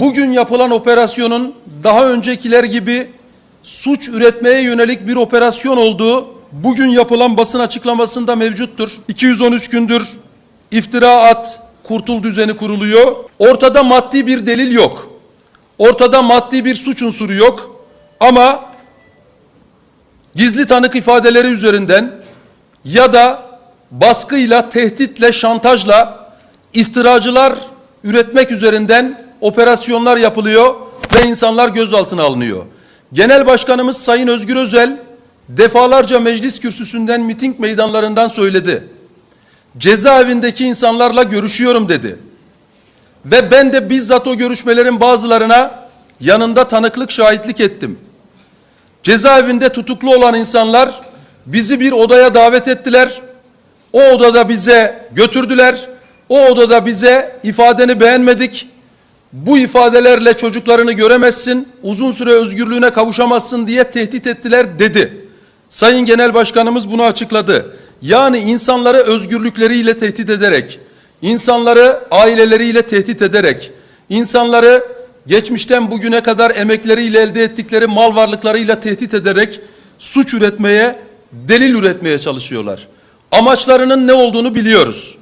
bugün yapılan operasyonun daha öncekiler gibi suç üretmeye yönelik bir operasyon olduğu bugün yapılan basın açıklamasında mevcuttur. 213 gündür iftira at, kurtul düzeni kuruluyor. Ortada maddi bir delil yok. Ortada maddi bir suç unsuru yok. Ama gizli tanık ifadeleri üzerinden ya da baskıyla, tehditle, şantajla iftiracılar üretmek üzerinden operasyonlar yapılıyor ve insanlar gözaltına alınıyor. Genel Başkanımız Sayın Özgür Özel defalarca meclis kürsüsünden miting meydanlarından söyledi. Cezaevindeki insanlarla görüşüyorum dedi. Ve ben de bizzat o görüşmelerin bazılarına yanında tanıklık şahitlik ettim. Cezaevinde tutuklu olan insanlar bizi bir odaya davet ettiler. O odada bize götürdüler. O odada bize ifadeni beğenmedik. Bu ifadelerle çocuklarını göremezsin, uzun süre özgürlüğüne kavuşamazsın diye tehdit ettiler dedi. Sayın Genel Başkanımız bunu açıkladı. Yani insanları özgürlükleriyle tehdit ederek, insanları aileleriyle tehdit ederek, insanları geçmişten bugüne kadar emekleriyle elde ettikleri mal varlıklarıyla tehdit ederek suç üretmeye, delil üretmeye çalışıyorlar. Amaçlarının ne olduğunu biliyoruz.